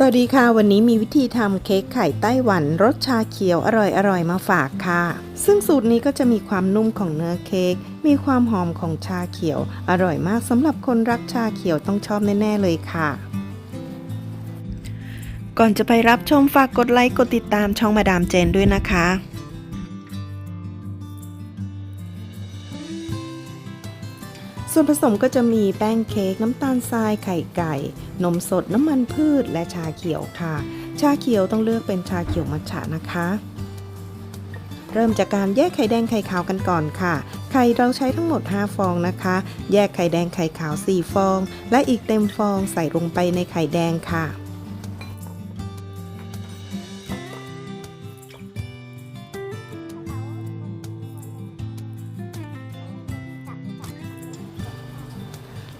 สวัสดีค่ะ วันนี้มีวิธีทำเค้กไข่ไต้หวันรสชาเขียวอร่อยๆ มาฝากค่ะ ซึ่งสูตรนี้ก็จะมีความนุ่มของเนื้อเค้กมีความหอมของชาเขียว อร่อยมากสำหรับคนรักชาเขียวต้องชอบแน่ๆเลยค่ะ ก่อนจะไปรับชมฝากกดไลค์กดติดตามช่องมาดามเจนด้วยนะคะ ส่วนผสมก็จะมีแป้งเค้กน้ำตาลทรายไข่ไก่ นมสดน้ำมันพืชและชาเขียวค่ะ ชาเขียวต้องเลือกเป็นชาเขียวมัทฉะนะคะ เริ่มจากการแยกไข่แดงไข่ขาวกันก่อนค่ะ ไข่เราใช้ทั้งหมด 5 ฟองนะคะ แยกไข่แดงไข่ขาว 4 ฟอง และอีกเต็มฟองใส่ลงไปในไข่แดงค่ะ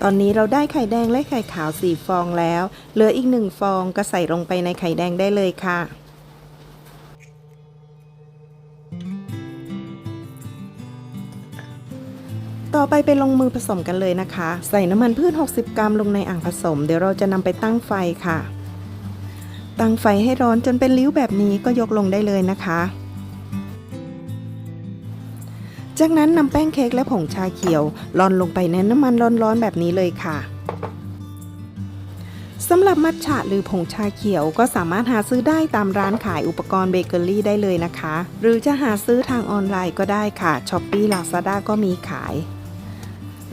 ตอนนี้เราได้ไข่แดงและไข่ขาว 4 ฟองแล้ว เหลืออีก 1 ฟองก็ใส่ลงไปในไข่แดงได้เลยค่ะต่อไปไปลงมือผสมกันเลยนะคะ ใส่น้ำมันพืช 60 กรัมลงในอ่างผสม เดี๋ยวเราจะนำไปตั้งไฟค่ะ ตั้งไฟให้ร้อนจนเป็นริ้วแบบนี้ก็ยกลงได้เลยนะคะ จากนั้นนำแป้งเค้กและผงชาเขียวร่อนลงไปในน้ำมันร้อนๆแบบนี้เลยค่ะสำหรับมัทฉะหรือผงชาเขียวก็สามารถหาซื้อได้ตามร้านขายอุปกรณ์เบเกอรี่ได้เลยนะคะ หรือจะหาซื้อทางออนไลน์ก็ได้ค่ะช้อปปี้ลาซาด้าก็มีขาย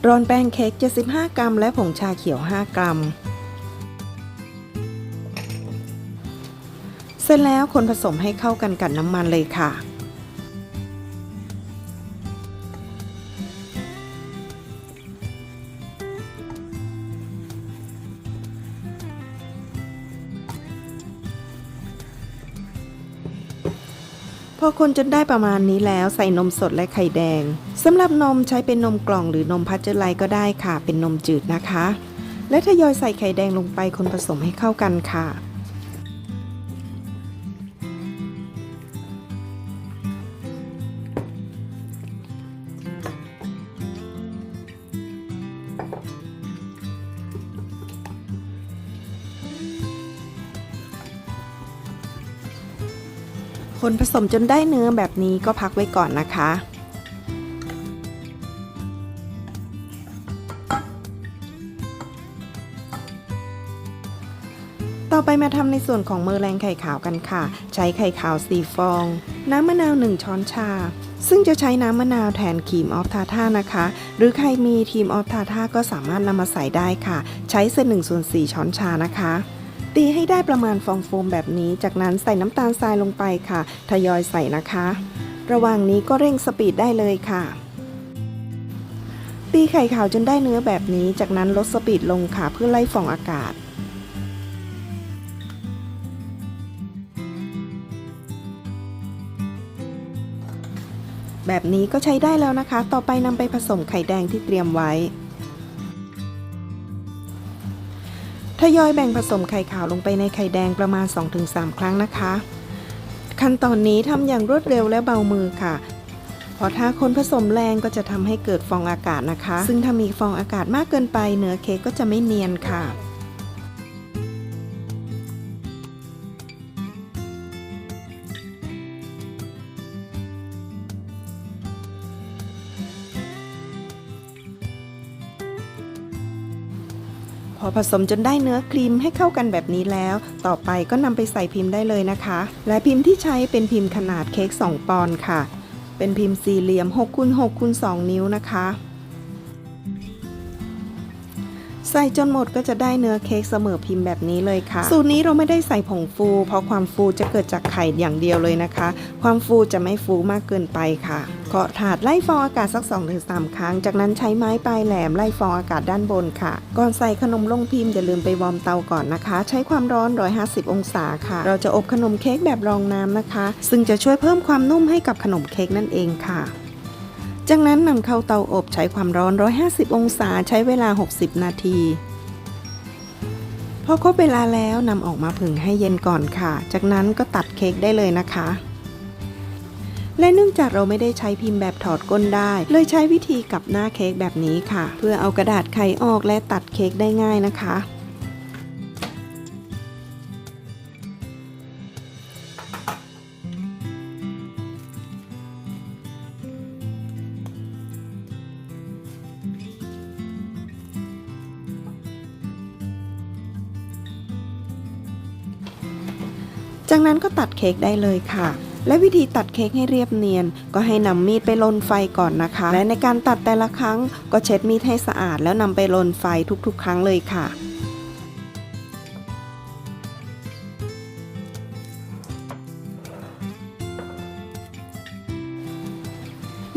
ร่อนแป้งเค้ก75 กรัม และผงชาเขียว 5 กรัม เสร็จแล้วคนผสมให้เข้ากันกับน้ำมันเลยค่ะ พอคนจนได้ประมาณนี้แล้วใส่นมสดและไข่แดงสำหรับนมใช้เป็นนมกล่องหรือนมพัชเจอร์ไลท์ก็ได้ค่ะ เป็นนมจืดนะคะ และทยอยใส่ไข่แดงลงไปคนผสมให้เข้ากันค่ะ คนผสมจนได้เนื้อแบบนี้ก็พักไว้ก่อนนะคะ ต่อไปมาทำในส่วนของเมอแรงไข่ขาวกันค่ะ ใช้ไข่ขาว4ฟอง น้ำมะนาว 1 ช้อนชา ซึ่งจะใช้น้ำมะนาวแทนครีมออฟทาท่านะคะ หรือใครมีครีมออฟทาท่าก็สามารถนำมาใส่ได้ค่ะ ใช้เศษ1ส่วน4ช้อนชานะคะ ตีให้ได้ประมาณฟองโฟมแบบนี้ จากนั้นใส่น้ำตาลทรายลงไปค่ะ ทยอยใส่นะคะ ระหว่างนี้ก็เร่งสปีดได้เลยค่ะ ตีไข่ขาวจนได้เนื้อแบบนี้ จากนั้นลดสปีดลงค่ะเพื่อไล่ฟองอากาศแบบนี้ก็ใช้ได้แล้วนะคะ ต่อไปนำไปผสมไข่แดงที่เตรียมไว้ ทยอยแบ่งผสมไข่ขาวลงไปในไข่แดงประมาณ 2-3 ครั้งนะคะ ขั้นตอนนี้ทำอย่างรวดเร็วและเบามือค่ะ เพราะถ้าคนผสมแรงก็จะทำให้เกิดฟองอากาศนะคะ ซึ่งถ้ามีฟองอากาศมากเกินไปเนื้อเค้กก็จะไม่เนียนค่ะ อผสมจนได้เนื้อครีมให้เข้ากันแบบนี้แล้ว ต่อไปก็นำไปใส่พิมพ์ได้เลยนะคะ และพิมพ์ที่ใช้เป็นพิมพ์ขนาดเค้ก2 ปอนด์ค่ะ เป็นพิมพ์สี่เหลี่ยม6คูณ6คูณ2นิ้วนะคะ ใส่จนหมดก็จะได้เนื้อเค้กเสมอพิมพ์แบบนี้เลยค่ะ สูตรนี้เราไม่ได้ใส่ผงฟู เพราะความฟูจะเกิดจากไข่อย่างเดียวเลยนะคะ ความฟูจะไม่ฟูมากเกินไปค่ะเคาะถาดไล่ฟองอากาศสัก 2-3 ครั้ง จากนั้นใช้ไม้ปลายแหลมไล่ฟองอากาศด้านบนค่ะ ก่อนใส่ขนมลงพิมพ์อย่าลืมไปวอร์มเตาก่อนนะคะ ใช้ความร้อน 150 องศาค่ะ เราจะอบขนมเค้กแบบรองน้ำนะคะ ซึ่งจะช่วยเพิ่มความนุ่มให้กับขนมเค้กนั่นเองค่ะ จากนั้นนำเข้าเตาอบใช้ความร้อน 150 องศาใช้เวลา 60 นาที พอครบเวลาแล้วนำออกมาผึ่งให้เย็นก่อนค่ะ จากนั้นก็ตัดเค้กได้เลยนะคะ และเนื่องจากเราไม่ได้ใช้พิมพ์แบบถอดก้นได้ เลยใช้วิธีกลับหน้าเค้กแบบนี้ค่ะ เพื่อเอากระดาษไขออกและตัดเค้กได้ง่ายนะคะ จากนั้นก็ตัดเค้กได้เลยค่ะ และวิธีตัดเค้กให้เรียบเนียน ก็ให้นำมีดไปลนไฟก่อนนะคะ และในการตัดแต่ละครั้งก็เช็ดมีดให้สะอาดแล้วนำไปลนไฟทุกๆ ครั้งเลยค่ะ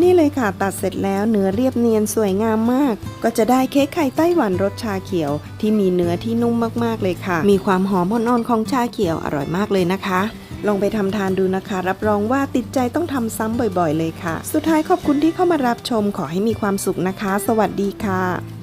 นี่เลยค่ะตัดเสร็จแล้วเนื้อเรียบเนียนสวยงามมาก ก็จะได้เค้กไข่ไต้หวันรสชาเขียว ที่มีเนื้อที่นุ่มมากๆเลยค่ะ มีความหอมอ่อนๆของชาเขียวอร่อยมากเลยนะคะลองไปทำทานดูนะคะ รับรองว่าติดใจต้องทำซ้ำบ่อยๆ เลยค่ะ สุดท้ายขอบคุณที่เข้ามารับชมขอให้มีความสุขนะคะ สวัสดีค่ะ